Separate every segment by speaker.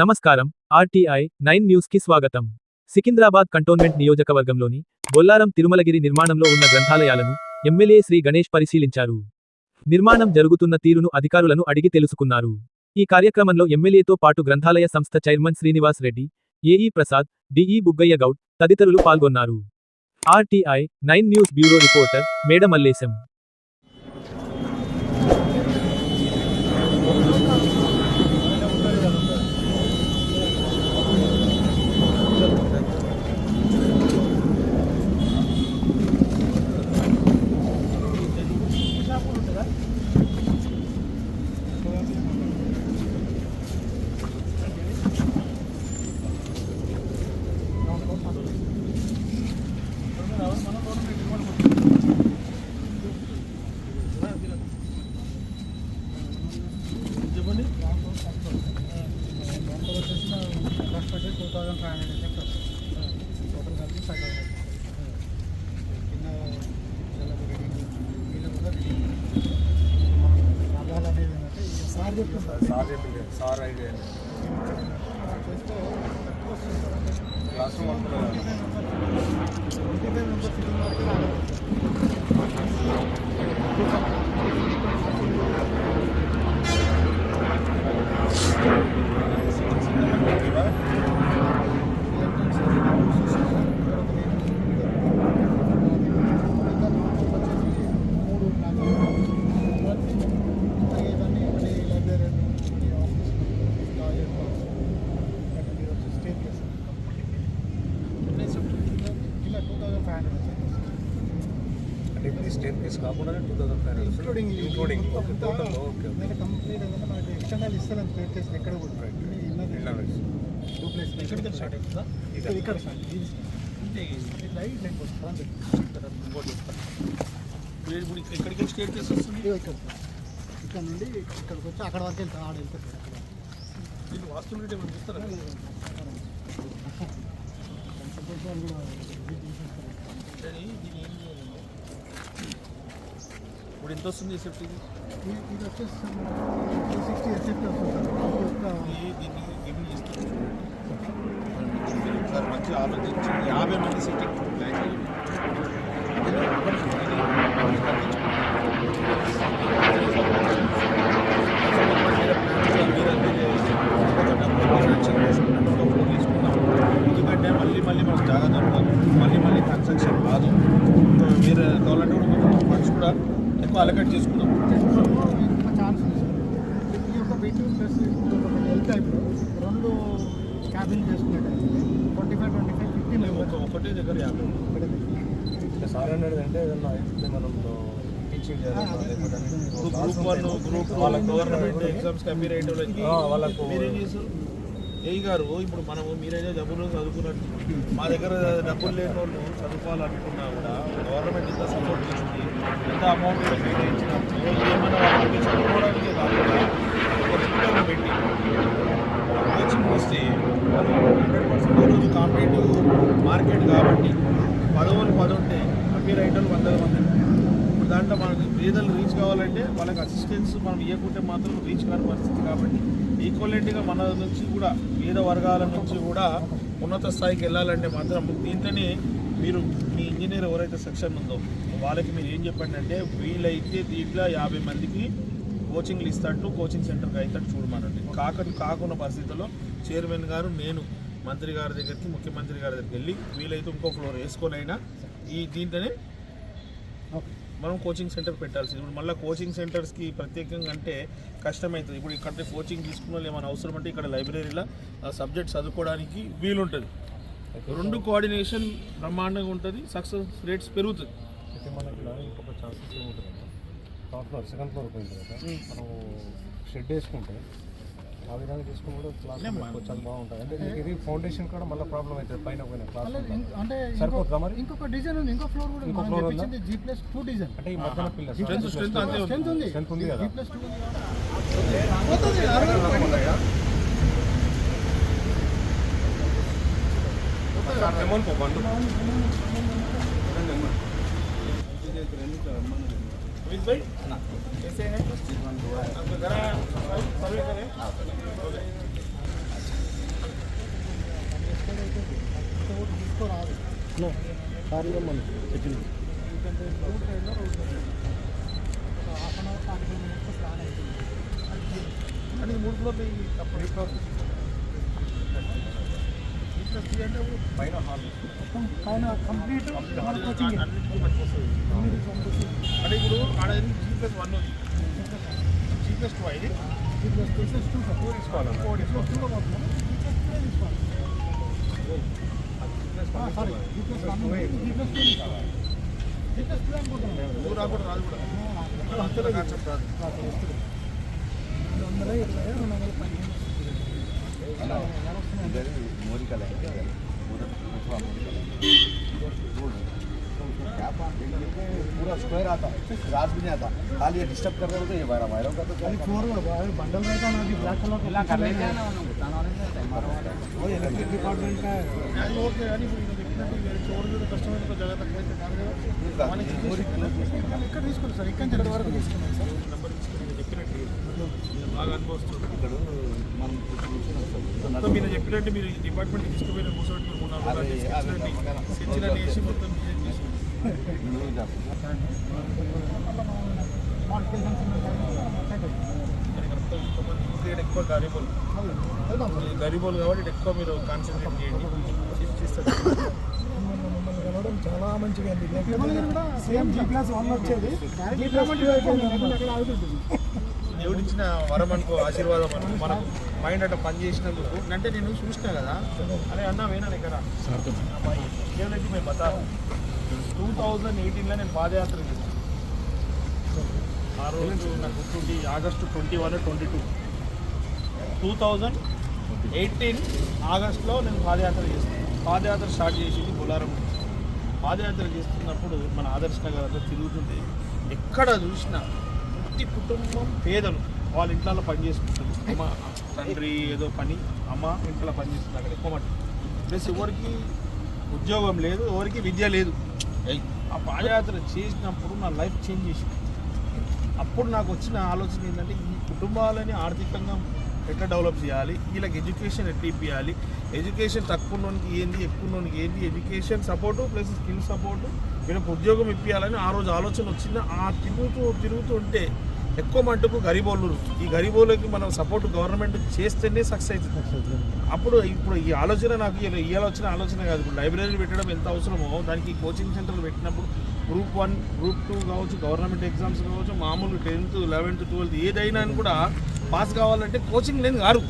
Speaker 1: నమస్కారం RTI nine న్యూస్కి స్వాగతం. సికింద్రాబాద్ కంటోన్మెంట్ నియోజకవర్గంలోని బొల్లారం తిరుమలగిరి నిర్మాణంలో ఉన్న గ్రంథాలయాలను ఎమ్మెల్యే శ్రీ గణేష్ పరిశీలించారు. నిర్మాణం జరుగుతున్న తీరును అధికారులను అడిగి తెలుసుకున్నారు. ఈ కార్యక్రమంలో ఎమ్మెల్యేతో పాటు గ్రంథాలయ సంస్థ chairman Srinivas Reddy AE Prasad DE Buggaiah Goud తదితరులు పాల్గొన్నారు. RTI Nine News bureau reporter Medamallesham Mallesham
Speaker 2: చెప్పండి వచ్చేసి టూ థౌసండ్ ఫైవ్ హండ్రెడ్ చెప్తారు టోటల్ కలిపి ఫైవ్ థౌసండ్ కింద వీళ్ళకు రెడీ వీళ్ళకు కూడా రెడీ లాభాలు అనేది ఏంటంటే ఈ సార్ చెప్తున్నారు
Speaker 3: సార్ చెప్పింది సార్ ఐడియా
Speaker 2: చేస్తే తక్కువ వస్తుంది సార్ అంటే
Speaker 3: క్లాస్ రూమ్ అనుకున్నాను
Speaker 2: ట్వంటీ ఫైవ్ మెంబర్స్ సిట్టింగ్ వరకు రాలేదు.
Speaker 3: అంటే ఇప్పుడు స్టేట్ కేసు కాకుండా two thousand five hundred
Speaker 2: including including complete మనకి ఎక్స్టర్నల్ ఇస్తారని చేసిన ఎక్కడ కూడా ఇక్కడ స్టార్ట్ అవుతుందా ఇక్కడ ఇక్కడ స్టార్ట్ ఇది ఇది లైట్ లైన్ వస్తుంది
Speaker 4: ఇప్పుడు ఎక్కడికి స్టేట్ కేసు వస్తుంది?
Speaker 2: ఇక్కడ నుండి ఇక్కడికి వచ్చి అక్కడ వరకు వెళ్తాను ఆడ అక్కడ
Speaker 4: దీన్ని చూస్తారా? దీన్ని ఇప్పుడు ఎంత వస్తుంది ఎసెప్ట్ ఇది
Speaker 2: ఇది- ఇది వచ్చేసి టూ సిక్స్టీ ఎస్ఎఫ్టీ వస్తుంది సార్ ఇది ఒక
Speaker 4: ఇది దీన్ని గివ్ చేస్తారు మీరు ఒకసారి మంచి ఆలోచించి యాభై మంది సిట్టింగ్ ప్లాన్ చేయండి అందులో ఒకరికి ఇది ఒకరికి తగ్గించుకోండి. ఎందుకంటే మళ్ళీ మళ్ళీ మనకు జాగ్రత్త ఉంటుంది మళ్ళీ మళ్ళీ కన్స్ట్రక్షన్ కాదు మీరు కావాలంటే కూడా కొంచెం ఫండ్స్ కూడా ఎక్కువ అలకేట్ చేసుకుందాం
Speaker 2: ఒక ఛాన్స్ ఉంది సార్ ఈ యొక్క బీటీ ప్లస్ ఒక ఎల్ టైప్ రెండు క్యాబిన్ చేసుకున్నట్టయితే twenty five twenty five fifty
Speaker 4: మేము ఒకటే దగ్గర యాభై
Speaker 3: సార్ అనేది అంటే ఏదన్నా అయితే మనం టీచింగ్ చేయాలి
Speaker 4: ఇప్పుడు గ్రూప్ వన్ గ్రూప్ వాళ్ళ గవర్నమెంట్ ఎగ్జామ్స్ కంపేర్ వాళ్ళకి
Speaker 3: ఆ, వాళ్ళకు-
Speaker 4: మీరేం చేస్తారు ఏ గారు ఇప్పుడు మనము మీరైతే డబ్బులు చదువుకున్నట్టు మా దగ్గర డబ్బులు లేని వాళ్ళు చదువుకోవాలనుకున్నా కూడా గవర్నమెంట్ ఎంత సపోర్ట్ చేసింది ఎంత అమౌంట్ కేటాయించినప్పుడు ఏమైనా చదువుకోవడానికి రాకుండా ఒక పెట్టి కోచింగ్ ఇస్తే హండ్రెడ్ పర్సెంట్ ఈరోజు కాంపిటేటివ్ మార్కెట్ కాబట్టి పదవులు పది ఉంటాయి కంపేర్ రైటర్లు వాళ్ళు వందల మంది. ఇప్పుడు దాంట్లో మనకి పేదలు రీచ్ కావాలంటే వాళ్ళకి అసిస్టెన్స్ మనం ఇవ్వకుంటే మాత్రం రీచ్ కాని పరిస్థితి కాబట్టి ఈక్వలెంట్గా మన నుంచి కూడా పేద వర్గాల నుంచి కూడా ఉన్నత స్థాయికి వెళ్ళాలంటే మాత్రం దీంతోనే మీరు మీ ఇంజనీర్ ఎవరైతే సెక్షన్ ఉందో వాళ్ళకి మీరు ఏం చెప్పండి అంటే వీలైతే దీంట్లో యాభై మందికి కోచింగ్లు ఇస్తాడు కోచింగ్ సెంటర్కి అయితే చూడమనండి. కాక కాకున్న పరిస్థితుల్లో చైర్మన్ గారు నేను మంత్రి గారి దగ్గరికి ముఖ్యమంత్రి గారి దగ్గరికి వెళ్ళి వీలైతే ఇంకో ఫ్లోర్ వేసుకొనైనా ఈ దీంట్లోనే మనం కోచింగ్ సెంటర్ పెట్టాల్సింది. ఇప్పుడు మళ్ళీ కోచింగ్ సెంటర్స్కి ప్రత్యేకంగా అంటే కష్టమవుతుంది ఇప్పుడు ఇక్కడ కోచింగ్ తీసుకున్న వాళ్ళు ఏమైనా అవసరం అంటే ఇక్కడ లైబ్రరీలో ఆ సబ్జెక్ట్ చదువుకోవడానికి వీలుంటుంది. రెండు కోఆర్డినేషన్ బ్రహ్మాండంగా ఉంటుంది సక్సెస్ రేట్స్ పెరుగుతుంది.
Speaker 3: అయితే మనకి ఇంకొక ఛాన్సెస్ ఏముంటుంది టాప్ ఫ్లోర్ సెకండ్ ఫ్లోర్ పోయిన తర్వాత మనం షెడ్ వేసుకుంటే ఆ విధంగా చేసుకుని కూడా క్లాస్ కొంచెం బాగుంటుంది అంటే ఇది ఫౌండేషన్ కూడా మళ్ళీ ప్రాబ్లం అవుతుంది పైన పోయిన క్లాస్
Speaker 2: అంటే
Speaker 3: సరిపోతుందా మరి?
Speaker 2: ఇంకొక డిజైన్ ఉంది ఇంకో ఫ్లోర్ కూడా
Speaker 3: ఇంకో floor ఉందా?
Speaker 2: జీ ప్లస్ టూ డిజైన్
Speaker 3: అంటే ఈ మధ్యన పిల్లలు
Speaker 4: స్ట్రెంత్ ఉంది.
Speaker 2: స్ట్రెంత్ ఉంది
Speaker 3: కదా? రమ్మని
Speaker 4: పోండు भाई कैसे हैं आपका घर सर्वे करें
Speaker 2: नो कार्य मन
Speaker 4: सेटिंग మూడు ఫ్లోర్ అప్పుడు పైన హాల్
Speaker 2: మొత్తం పైన కంప్లీట్ మన కోచింగ్
Speaker 4: అన్నిటికీ పట్టుకొస్తుంది
Speaker 2: అన్నిటికి పంపిస్తుంది
Speaker 4: అంటే ఇప్పుడు ఆడ జీ ప్లస్ వన్ ఉంది జీ ప్లస్ టూ ఇది
Speaker 2: G plus two plus two
Speaker 4: two తీసుకోవాలి
Speaker 2: ఫోర్ ప్లస్ టూలో పోతున్నాం జీ ప్లస్ టూ తీసుకోవాలి sorry G plus one G plus two తీసుకోవాలి జీ ప్లస్ టూ అనుకుంటున్నాం
Speaker 4: టూ రాకుండా రాదు కూడా అంతలో కాన్సెప్ట్ రాదు
Speaker 2: రెండు వందల ఇరవై రెండు వందల పదిహేను
Speaker 5: पूरा स्क्वायर आता रात भी नहीं आता खाली ये डिस्टर्ब कर रहे होते ये वायरा वायरों का तो क्या
Speaker 2: అది ఫోర్ బండల్ में का ना ब्लैक कलर ఇలా कर लेंगे
Speaker 5: वो इलेक्ट्रिक डिपार्टमेंट का है
Speaker 4: అది ఓకే కానీ ఇప్పుడు ఈయన చెప్పినట్టు ఇది చోరు కూడా కష్టమైన ఒక జాగ్రత్త అయితే కాదు కదా మనకి
Speaker 2: ఇక్కడ తీసుకోండి సార్ ఇక్కడ నుంచి ఇక్కడ వరకు తీసుకున్నాం సార్
Speaker 4: మొత్తం మీరు డిపార్ట్మెంట్ తీసుకుపోయిన కూర్చోబెట్టి మొత్తం డిజైన్ చేసి. ఇక్కడ ఎక్కువ గరీబుల్ గరీబుల్ కాబట్టి ఎక్కువ మీరు కాన్సన్ట్రేట్ చేయండి. చేసి చేస్తారు.
Speaker 2: కలవడం చాలా మంచిగా అయింది సేమ్ జీ ప్లస్ వన్ వచ్చేది. జీ ప్లస్ టూ అయిపోయింది. అక్కడ ఆగుతుంటుంది
Speaker 4: దేవుడు ఇచ్చిన వరం అనుకో ఆశీర్వాదం అనుకో మనం మైండ్ అట్లా పని చేసినందుకు. అంటే నేను చూసినా కదా అరే అన్న వేనా ఇక్కడ దేవుడికి మేము బతా టూ థౌజండ్ ఎయిటీన్లో నేను పాదయాత్ర చేశాను. ఆ రోజు నాకు గుర్తుండి August twenty one twenty two. Two thousand eighteen ఆగస్టులో నేను పాదయాత్ర చేస్తాను పాదయాత్ర స్టార్ట్ చేసింది బొలారం పాదయాత్ర చేస్తున్నప్పుడు మన ఆదర్శ నగర్ అంతా తిరుగుతుంటే ఎక్కడ చూసినా ప్రతి కుటుంబం పేదలు వాళ్ళ ఇంట్లో పని చేసుకుంటారు అమ్మ తండ్రి ఏదో పని అమ్మ ఇంట్లో పని చేస్తుంది అక్కడ ఎక్కువ మట్టి ప్లస్ ఎవరికి ఉద్యోగం లేదు ఎవరికి విద్య లేదు. ఆ పాదయాత్ర చేసినప్పుడు నా లైఫ్ చేంజ్ చేసింది. అప్పుడు నాకు వచ్చిన ఆలోచన ఏంటంటే ఈ కుటుంబాలని ఆర్థికంగా ఎట్లా డెవలప్ చేయాలి? వీళ్ళకి ఎడ్యుకేషన్ ఎట్లా ఇప్పించాలి ఎడ్యుకేషన్ తక్కువ ఉన్నోనికి ఏంది ఎక్కువ ఉన్నోనికి ఏంది? Education support plus skill support వీళ్ళకి ఉద్యోగం ఇప్పించాలని ఆ రోజు ఆలోచన వచ్చింది. ఆ తిరుగుతూ తిరుగుతూ ఉంటే ఎక్కువ మట్టుకు గరీబోళ్ళు. ఈ గరీబోళ్ళకి మనం సపోర్ట్ గవర్నమెంట్ చేస్తేనే సక్సెస్ అవుతుంది. అప్పుడు ఇప్పుడు ఈ ఆలోచన నాకు ఈ ఆలోచన ఆలోచన కాదు. ఇప్పుడు లైబ్రరీ పెట్టడం ఎంత అవసరమో దానికి కోచింగ్ సెంటర్లు పెట్టినప్పుడు గ్రూప్ వన్ గ్రూప్ టూ కావచ్చు గవర్నమెంట్ ఎగ్జామ్స్ కావచ్చు మామూలు టెన్త్ లెవెన్త్ ట్వెల్త్ ఏదైనా కూడా పాస్ కావాలంటే కోచింగ్ లేని గారు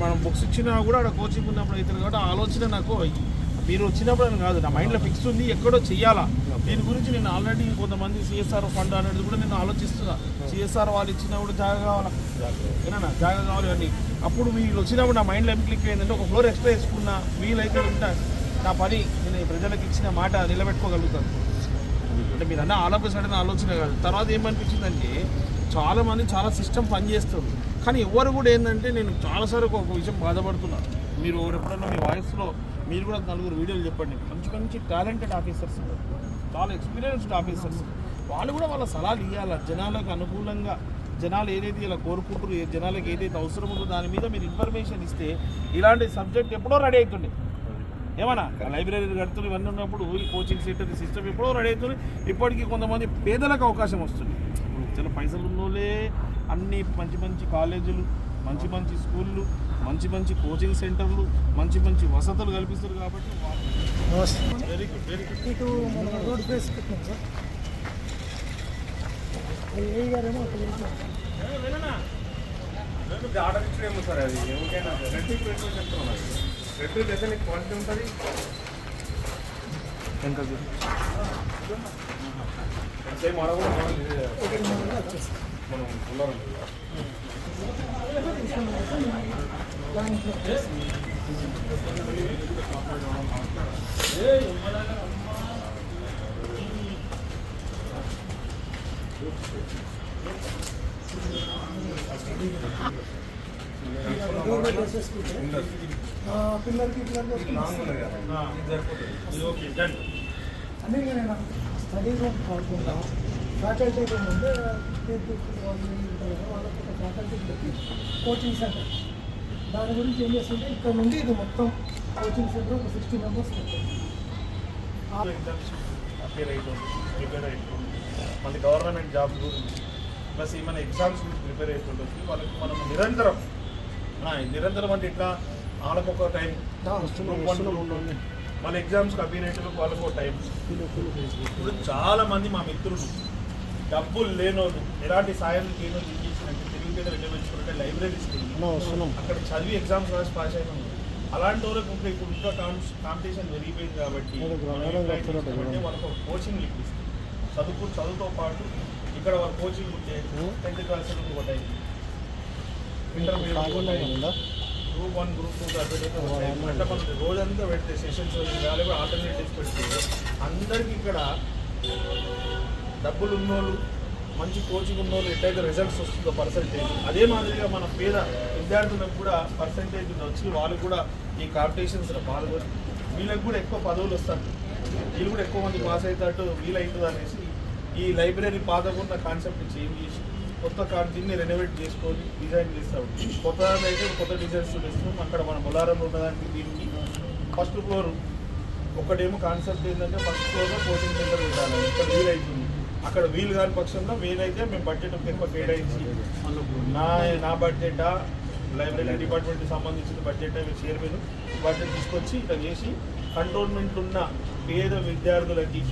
Speaker 4: మనం బుక్స్ ఇచ్చినా కూడా అక్కడ కోచింగ్ ఉన్నప్పుడు అవుతుంది కాబట్టి ఆలోచన నాకు మీరు వచ్చినప్పుడు అని కాదు నా మైండ్లో ఫిక్స్ ఉంది ఎక్కడో చెయ్యాలా. దీని గురించి నేను ఆల్రెడీ కొంతమంది సిఎస్ఆర్ ఫండ్ అనేది కూడా నేను ఆలోచిస్తున్నా. సిఎస్ఆర్ వాళ్ళు ఇచ్చినప్పుడు జాగా కావాలా? ఏనా జాగా కావాలి అన్నీ. అప్పుడు వీళ్ళు వచ్చినప్పుడు నా మైండ్లో ఏం క్లిక్ అయిందంటే ఒక ఫ్లోర్ ఎక్స్ట్రా వేసుకున్నా వీలైతే ఉంటా. నా పని నేను ప్రజలకు ఇచ్చిన మాట నిలబెట్టుకోగలుగుతాను. అంటే మీరు అన్న ఆల్ ఆఫ్ సడన్ ఆలోచన కాదు. తర్వాత ఏమనిపించిందంటే చాలా మంది చాలా సిస్టమ్ పనిచేస్తారు కానీ ఎవరు కూడా ఏంటంటే నేను చాలాసార్లు ఒక విషయం బాధపడుతున్నా. మీరు ఎప్పుడన్నా మీ వాయిస్లో మీరు కూడా నలుగురు వీడియోలు చెప్పండి. మంచి మంచి టాలెంటెడ్ ఆఫీసర్స్ ఉన్నారు. చాలా ఎక్స్పీరియన్స్డ్ ఆఫీసర్స్. వాళ్ళు కూడా వాళ్ళ సలహాలు ఇవ్వాలి జనాలకు అనుకూలంగా జనాలు ఏదైతే ఇలా కోరుకుంటారు ఏ జనాలకు ఏదైతే అవసరం ఉందో దాని మీద మీరు ఇన్ఫర్మేషన్ ఇస్తే ఇలాంటి సబ్జెక్ట్ ఎప్పుడో రెడీ అవుతుండే ఏమన్నా? లైబ్రరీ కడుతున్న ఇవన్నీ ఉన్నప్పుడు ఈ కోచింగ్ సెంటర్ సిస్టమ్ ఎప్పుడో రెడీ అవుతుంది. ఇప్పటికీ కొంతమంది పేదలకు అవకాశం వస్తుంది. చాలా పైసలు ఉన్నోళ్ళే అన్ని మంచి మంచి కాలేజీలు మంచి మంచి స్కూళ్ళు మంచి మంచి కోచింగ్ సెంటర్లు మంచి మంచి వసతులు కల్పిస్తారు కాబట్టి వెరీ గుడ్ వెరీ గుడ్
Speaker 2: ఇటు మన రోడ్ ఫేస్ పెట్టినాం సార్. ఏ గారేమో అక్కడ వెళ్తున్నాం.
Speaker 3: ఆర్డర్ ఇచ్చేమో సార్ అది. ఎవరికైనా రెడ్ ఎక్కువ చెప్తున్నాం రెడ్ లెసన్ క్వాలిటీ ఉంటుంది.
Speaker 4: ఎంత
Speaker 3: సేమ్ మనం ఉన్నారు
Speaker 2: పిల్లలకి పిల్లలకి వస్తుంది నేను స్టడీ రూమ్ కాకుండా ఫ్యాకల్టీ రూమ్ ఉంటే వాళ్ళకి ఫ్యాకల్టీ పెట్టి కోచింగ్ సెంటర్ దాని గురించి ఏం చేస్తుంటే ఇక్కడ నుండి ఇది మొత్తం కోచింగ్ సెంటర్ ఒక సిక్స్టీ మెంబర్స్
Speaker 4: ఎగ్జామ్స్ ప్రిపేర్ అవుతుంది మళ్ళీ గవర్నమెంట్ జాబ్ గురించి ప్లస్ ఏమైనా ఎగ్జామ్స్ గురించి ప్రిపేర్ అవుతుంటుంది వాళ్ళకి మనం నిరంతరం ఆ, నిరంతరం అంటే ఇట్లా వాళ్ళకు ఒక టైం ఎగ్జామ్స్కి అపేర్ అవుతుంది వాళ్ళకు ఒక టైం ఇప్పుడు చాలా మంది మా మిత్రులు డబ్బులు లేనోళ్ళు ఎలాంటి సాయం లేనోళ్ళు వెళ్ళి అక్కడ చదివి ఎగ్జామ్స్ రాసి పాస్ అయిన వాళ్ళు. అలాంటి వాళ్ళకి ఇంకా ఇప్పుడు ఇంకా కాంపిటీషన్ పెరిగిపోయింది కాబట్టి వాళ్ళకి కోచింగ్ ఇప్పిస్తాం చదువు చదువుతో పాటు ఇక్కడ వాళ్ళ కోచింగ్ ఉంటే టెన్త్ క్లాస్ ఒక time intermediate group one group two అంటే మనం రోజంతా పెడితే సెషన్స్ లేదా ఆల్టర్నేటివ్స్ పెడితే అందరికి ఇక్కడ డబ్బులు ఉన్నోళ్ళు మంచి కోచింగ్ ఉన్నోళ్ళు ఎట్లయితే రిజల్ట్స్ వస్తుందో పర్సంటేజ్ అదే మాదిరిగా మన పేద విద్యార్థులకు కూడా పర్సంటేజ్ వచ్చి వాళ్ళు కూడా ఈ కాంపిటీషన్స్లో పాల్గొని వీళ్ళకి కూడా ఎక్కువ పదవులు వస్తారు వీళ్ళు కూడా ఎక్కువ మంది పాస్ అవుతారు వీలవుతుంది అనేసి ఈ లైబ్రరీ పాతకున్న కాన్సెప్ట్ చేంజ్ చేసి కొత్త దీన్ని రెనోవేట్ చేసుకొని డిజైన్ చేస్తాం కొత్త అయితే కొత్త డిజైన్స్ చూపిస్తాం అక్కడ మన బొలారంలో ఉన్నదానికి దీనికి ఫస్ట్ ఫ్లోర్ ఒకటేమో కాన్సెప్ట్ ఏంటంటే ఫస్ట్ ఫ్లోర్లో కోచింగ్ సెంటర్ పెట్టాలి. ఇక్కడ వీలైతుంది. అక్కడ వీలు కాని పక్షంలో వీలైతే మేము బడ్జెట్ ఎక్కువ కేటాయించి నా నా బడ్జెట్ లైబ్రరీ డిపార్ట్మెంట్కి సంబంధించిన బడ్జెట్ చైర్మన్ బడ్జెట్ తీసుకొచ్చి ఇట్లా చేసి కంటోన్మెంట్ ఉన్న పేద విద్యార్థులకి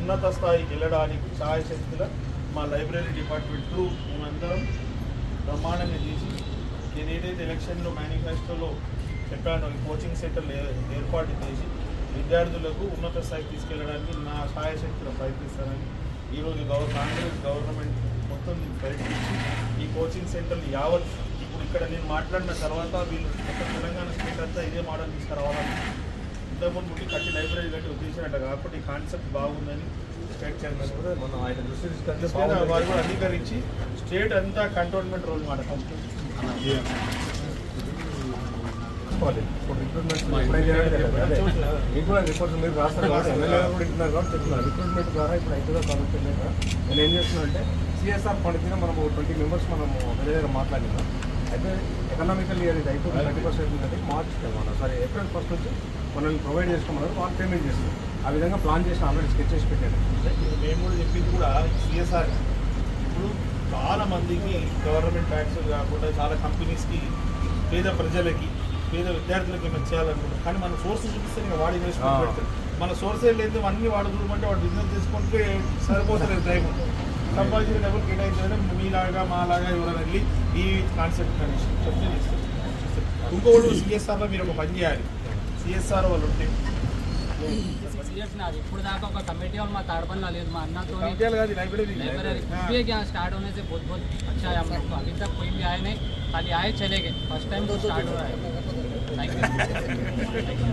Speaker 4: ఉన్నత స్థాయికి వెళ్ళడానికి సహాయ మా లైబ్రరీ డిపార్ట్మెంట్లు మేమందరం బ్రహ్మాండంగా చేసి నేను ఏదైతే ఎలక్షన్లో మేనిఫెస్టోలో చెప్పానో ఈ కోచింగ్ సెంటర్లు ఏర్పాటు చేసి విద్యార్థులకు ఉన్నత స్థాయికి తీసుకెళ్ళడానికి నా సహాయశక్తిలో ప్రయత్నిస్తానని ఈరోజు గవ కాంగ్రెస్ గవర్నమెంట్ మొత్తం ప్రయత్నించి ఈ కోచింగ్ సెంటర్లు యావత్ ఇప్పుడు ఇక్కడ నేను మాట్లాడిన తర్వాత వీళ్ళు మొత్తం తెలంగాణ స్టేట్ అంతా ఇదే మోడల్ తీసుకురావాలని ఇంతకుముందు ముట్టి కట్టి లైబ్రరీ కట్టి ఉద్దేశించినట్టు కాబట్టి ఈ కాన్సెప్ట్ బాగుందని స్టేట్ చైర్మన్ కూడా
Speaker 3: మనం ఆయన దృష్టి.
Speaker 4: వారు కూడా అంగీకరించి స్టేట్ అంతా కంటోన్మెంట్ రోల్ మాట
Speaker 3: తీసుకోవాలి. రిక్రూట్మెంట్ మీకు కూడా రిపోర్ట్స్ మీరు రాస్తారు ఎమ్మెల్యే కూడా ఇస్తున్నారు కాబట్టి చెప్తున్నారు రిక్రూట్మెంట్ ద్వారా ఇప్పుడు అవుతుందో కాబట్టి నేను ఏం చేస్తున్నా అంటే సిఎస్ఆర్ ఫండ్ కింద మనం ట్వంటీ మెంబర్స్ మనం వేరే దగ్గర మాట్లాడినాం అయితే ఎకనామికల్ ఇయర్ ఇది అయిపోతుంది థర్టీ పర్సెంట్ ఉంది మార్చ్ మనం సారీ ఏప్రిల్ ఫస్ట్ నుంచి మనల్ని ప్రొవైడ్ చేసుకోమన్నారు వాళ్ళు పేమెంట్ చేసింది ఆ విధంగా ప్లాన్ చేసిన ఆల్రెడీ స్కెచ్ చేసి పెట్టాను
Speaker 4: మేము కూడా చెప్పింది కూడా సిఎస్ఆర్ ఇప్పుడు చాలా మందికి గవర్నమెంట్ ట్యాక్స్ కాకుండా చాలా కంపెనీస్కి పేద ప్రజలకి పేద విద్యార్థులకి ఏమైనా చేయాలనుకుంటాం కానీ మన సోర్స్ చూపిస్తే ఇంకా వాడి ఇన్వెస్ట్మెంట్
Speaker 3: ఆ.
Speaker 4: పెడతారు మన సోర్సే లేదు అన్ని వాడు చూడమంటే వాడు బిజినెస్ చేసుకుంటే సరిపోతలేదు టైం సంపాదించిన డబ్బులు కేటాయించడం మీలాగా మాలాగా ఎవరైనా వెళ్ళి ఈ కాన్సెప్ట్ కలిసి చెప్తే చేస్తారు ఇంకొకటి సిఎస్ఆర్లో మీరు ఒక పని చేయాలి సిఎస్ఆర్ వాళ్ళు ఉంటే
Speaker 6: సీరియస్ नाथ ఇప్పుడు దాకా ఒక కమిటీ और మా తాడపల్లి లేదు మా अन्ना तो
Speaker 4: కమిటీలు కాదు లైబ్రరీ
Speaker 6: लाइब्रेरी भी यहाँ स्टार्ट होने से बहुत बहुत अच्छा है हम लोग को अभी तक कोई भी आए नहीं खाली आए चले गए फर्स्ट टाइम तो स्टार्ट हो रहा है ないです。